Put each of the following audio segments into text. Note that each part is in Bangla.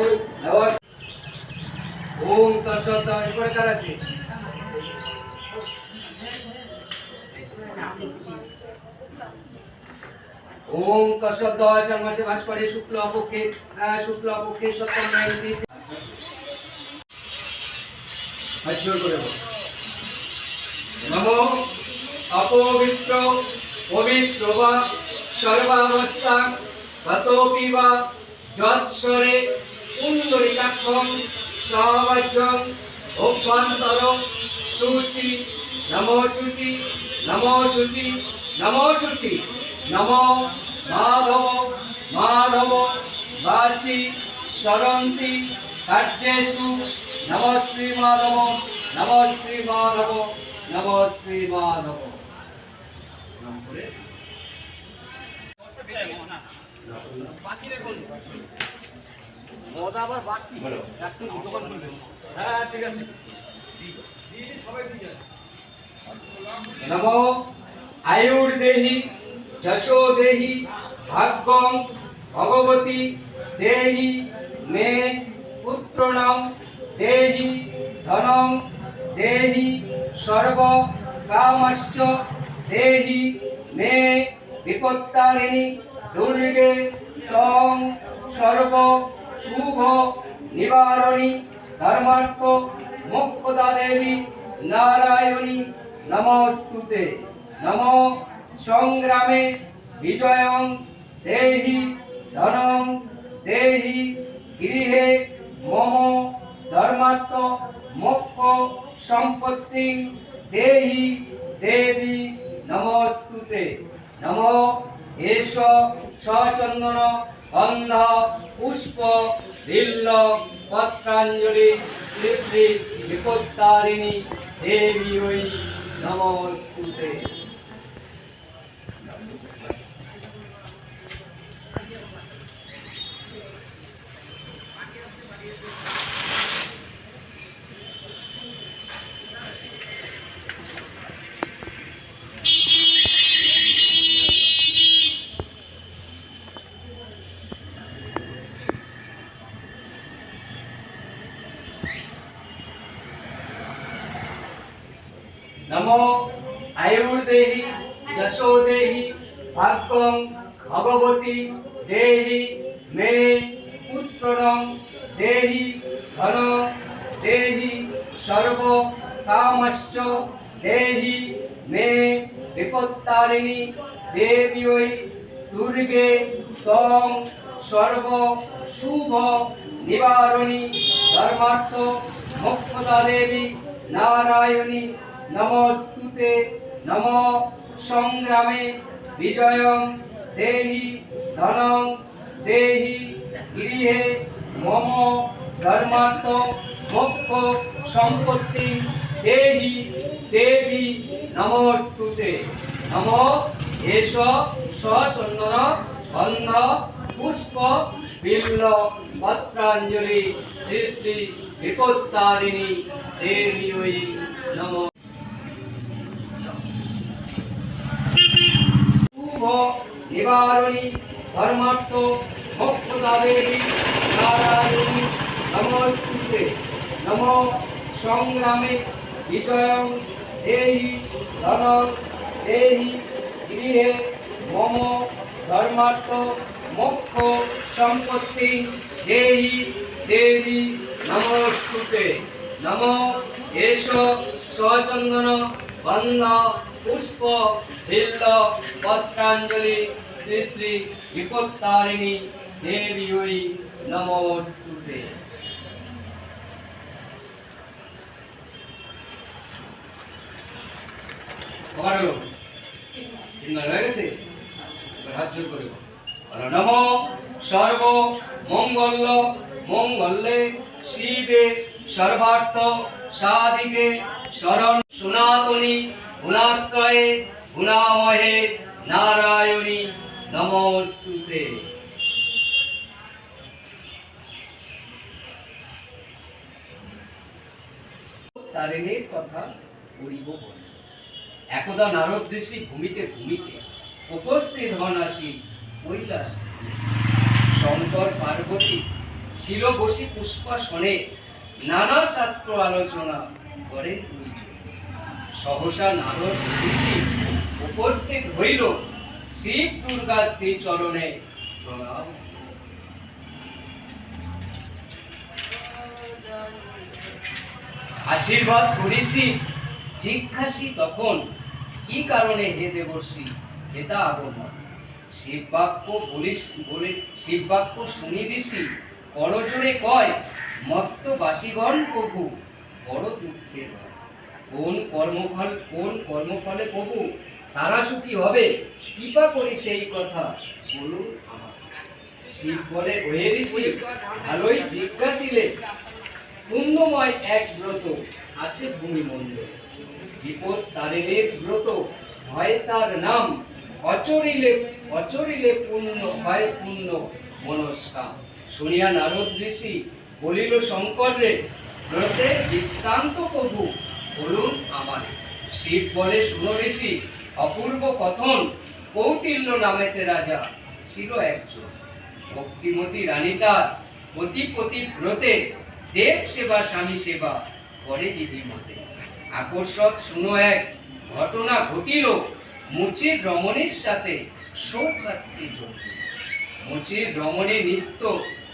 বায়ু নমঃ ওম তৎসৎ এরপরে কার আছে ওম তৎসৎ আষাঢ় মাসে বাস করে শুক্ল পক্ষে আহ, শুক্ল পক্ষে সপ্তম জয়ন্তী হাত জোড় করে বলো। নমো অপবিত্র পবিত্র বা সর্বাবস্থা গতোপি বা যৎসরে পুণ্ডরিকাক্ষম সহবাজ্যম। অভ্যন্তর শুচি নমো শুচি নমো শুচি নমো শুচি নমো মাধব। মাধব। বাচি। সরন্তি কার্যেষু। নম শ্রী মাধব। নম শ্রী মাধব। নম শ্রী মাধব। নাম করে। মজা আবার বাকি। একটু দোকান খুলবে হ্যাঁ ঠিক আছে। নমো। আয়ুর্দেহি যশো দেহি ভাগ্যম ভগবতী দেহি মে পুত্রণম দেহি ধনম দেহি সর্ব কামশ্চ দেহি মে বিপত্তারিণী দুর্গে তং সর্ব শুভ নিবারণী ধর্মার্থ মুক্তদা দেবী নারায়ণী নমস্তুতে। নম সংগ্রামে বিজয়ং দেহি ধনং দেহি গৃহে নমো আয়ুর্দেহি যশো দেহি ভাগ্যং ভগবতী দেহি মে পুত্রণং দেহি ধন দেহি সর্ব কামশ্চ দেহি মে বিপত্তারিণী দেবী ওই দুর্গে তং সর্ব শুভ নিবারণী ধর্মার্থ মোক্ষদা দেবী নারায়ণী নমস্তুতে নম সংগ্রামে বিজয়ং দেহি ধনং দেহি গৃহে মম ধর্মার্থ মোক্ষ সম্পত্তি দেহি দেবী নমস্তুতে। নম এষ সচন্দন গন্ধ পুষ্প বিল্ল পত্রাঞ্জলি শ্রী শ্রী বিপত্তারিণী দেবী নম। শুভ নিবারণী ধর্মার্থ মোক্ষদা নারায়ণী নমস্তুতে। নম সংগ্রামে বিজয়ং দেহি ধনং দেহি গৃহে মম ধর্মার্থ মোক্ষ সম্পত্তি দেহি দেবী নমস্তুতে। নম এষ সচন্দন গন্ধ পুষ্প বিল্ল পত্রাঞ্জলি শ্রী শ্রী বিপত্তারিণী দেবী নমস্তুতে। হয়ে গেছে? এবার হাত জোর করে নম সর্ব মঙ্গল মঙ্গলে শিবে সর্বার্থ সাদিকে শরণ সনাতনী গুণাশ্রয়ে গুণামহে নারায়ণী নমস্তুতে তারিণীর কথা বলে। একদা নারদ ঋষি ভূমিতে ভূমিতে উপস্থিত হন আসি কৈলাস শঙ্কর পার্বতী ছিল বসি পুষ্পাসনে। নানা শাস্ত্র আলোচনা করে সহসা নারদ উপস্থিত হইল। শিব দুর্গা শ্রী চরণে আশীর্বাদ করিসি জিজ্ঞাসি তখন, কি কারণে হে দেবর্ষি হেতা আগমন? শিব বাক্য বলিস, বলে শিব বাক্য শুনি ঋষি করজোরে কয়, মত্ত বাসীগণ প্রভু, বড় দুঃখের কোন কর্মফল, কোন কর্মফলে প্রভু, তারা সুখী হবে? কৃপা করি সেই কথা, বলুন শিব বলে, ওহে ঋষি, ভালোই জিজ্ঞাসিলে, পুণ্যময় এক ব্রত আছে ভূমিমণ্ডল। বিপদ তারেনের ব্রত হয় তার নাম, অচরিলে অচরিলে পূর্ণ হয় পুণ্য মনস্কাম। শুনিয়া নারদ ঋষি বলিল, শঙ্কর রে, ব্রতে বৃত্তান্ত প্রভু বলুন আমার। শিব বলে, শুনো ঋষি, অপূর্ব কথন কৌটিল্য নামেতে রাজা ছিল একজন। ভক্তিমতী রানী তার পতি পতি ব্রতে দেব সেবা, স্বামী সেবা করে দিদি মতে আকর্ষক শুনো এক ঘটনা ঘটিল মুচির রমণীর সাথে। সৌভাগ্যে যোগ মুচির রমণী নিত্য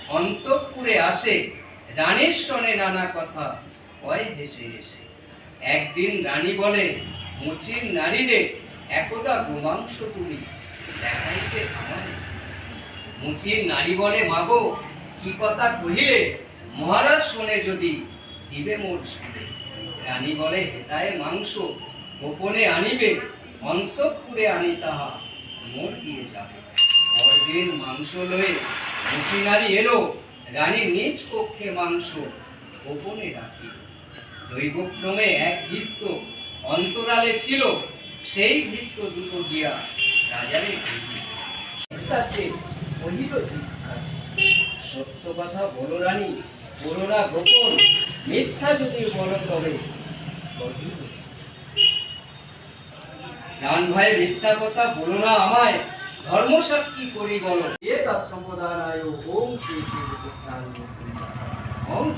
অন্তঃপুরে আসে, রানীর শোনে নানা কথা কয় হেসে হেসে। একদিন রানী বলে, মুচির নারীরে একদা গোমাংস তুলি দেখাইতে আমারে মুচির নারী বলে, মাগো, কি কথা কহিলে? মহারাজ শোনে যদি, দিবে মোর শুনে রানী বলে, হেতায় মাংস গোপনে আনিবে, অন্তঃপুরে আনি তাহা মোর দিয়ে যাবে। মাংস লয়ে এলো, রানী নিজ কক্ষে মাংস গোপনে রাখি দৈবক্রমে এক ভৃত্য অন্তরালে ছিল, সেই ভৃত্য দুটো গিয়া রাজারে আছে কহিল সত্য কথা বলো রানী, বলো না গোপন, মিথ্যা যদি বলো তবে ডান ভাই মিথ্যা কথা বলো না আমায়। ধর্মসাক্ষী করি বলো? এ তৎসম্পদানায় ওম শ্রী শ্রী ওম?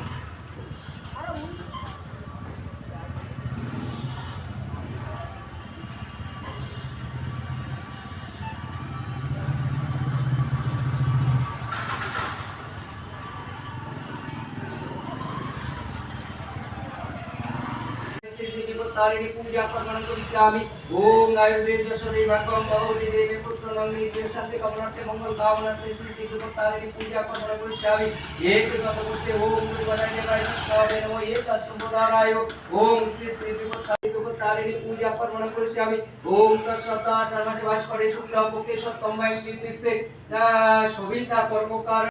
तारिणी पूजा कर्मण करिष्यामि ओम आयुर्वेद शरीर भगवान बहुरी देवी पुत्र नंगी देव शांति कमनार्थे मंगल कामनार्थे श्री सिद्ध तारिणी पूजा कर्मण करिष्यामि एक तत् पुष्टे ओम गुरुवराय देवाय विष्णवे नमो एक तत् संबोधानाय ओम श्री सिद्ध तारिणी पूजा कर्मण करिष्यामि ओम तत्सत्ता सर्वस्य भास्करे शुक्लम पक्षे सत्तम वायुर्निस्ते शोभिता कर्मकार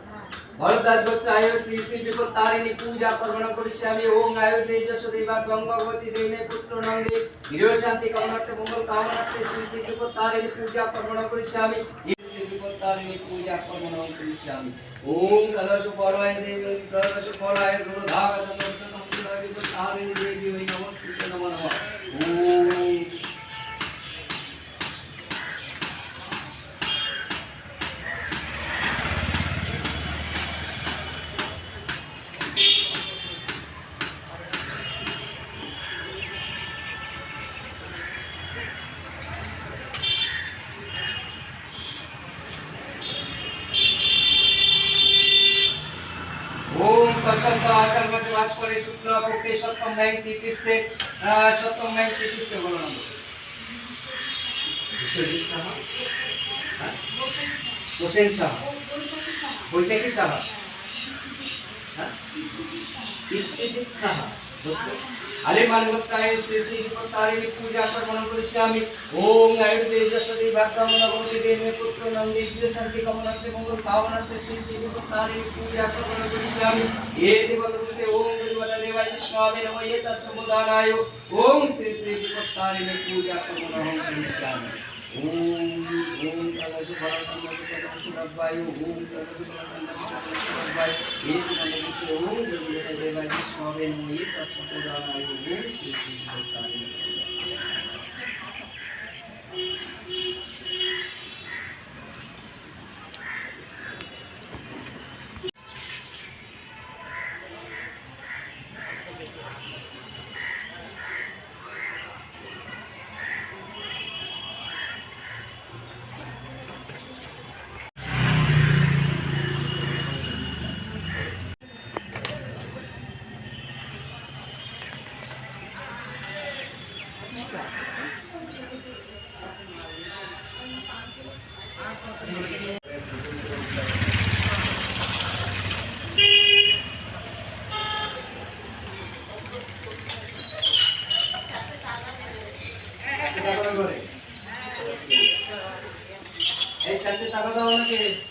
ভরদ্বাজ দত্ত আয় শ্রী শ্রী বিপত্তারিণী পূজা কর্মণ করিষ্যামি ওম আয়ু তেজস্ব দেবা গঙ্গবতী দেবে পুত্র নন্দে গৃহ শান্তি কামনার্থে মঙ্গল কামনার্থে শ্রী শ্রী বিপত্তারিণী পূজা কর্মণ করিষ্যামি শ্রী বিপত্তারিণী পূজা কর্মণ করিষ্যামি ওম তদশ পরায় দেবী তদশ পরায় গুরু ধাগত বিপত্তারিণী দেবী নমস্কৃত নমঃ ওম তসন্ত বাস করে শুক্ল পক্ষে সপ্তম লাইন তৃতীয় সপ্তম লাইন তৃতীয় বলো হ্যাঁ? হোসেন সাহা। বৈশাখী সাহা? হ্যাঁ? সাহা। দত্ত আলে মানবতায় শ্রী শ্রী বিপত্তারিণী পূজা কর্মণ করিষ্যামি। ওম আয়ুর্বেদস্বতি ভাগ্যমন ভবতি দেহে পুত্র নন্দী জীব শান্তি কামনার্থে মঙ্গল ভাবনার্থে শ্রী শ্রী বিপত্তারিণী পূজা কর্মণ করিষ্যামি। এতে বলতে ওম গুরুবলা দেবায় বিষ্ণবে নমঃ। এতৎ সমুদানায় ওম শ্রী শ্রী বিপত্তারিণী পূজা কর্মণ করিষ্যামি ওম ওম তদতু ভরতম তদতু সুরবায়ু ওম তদতু ভরতম তদতু সুরবায়ু এতে বলতে ওম গুরুবলা Cada una que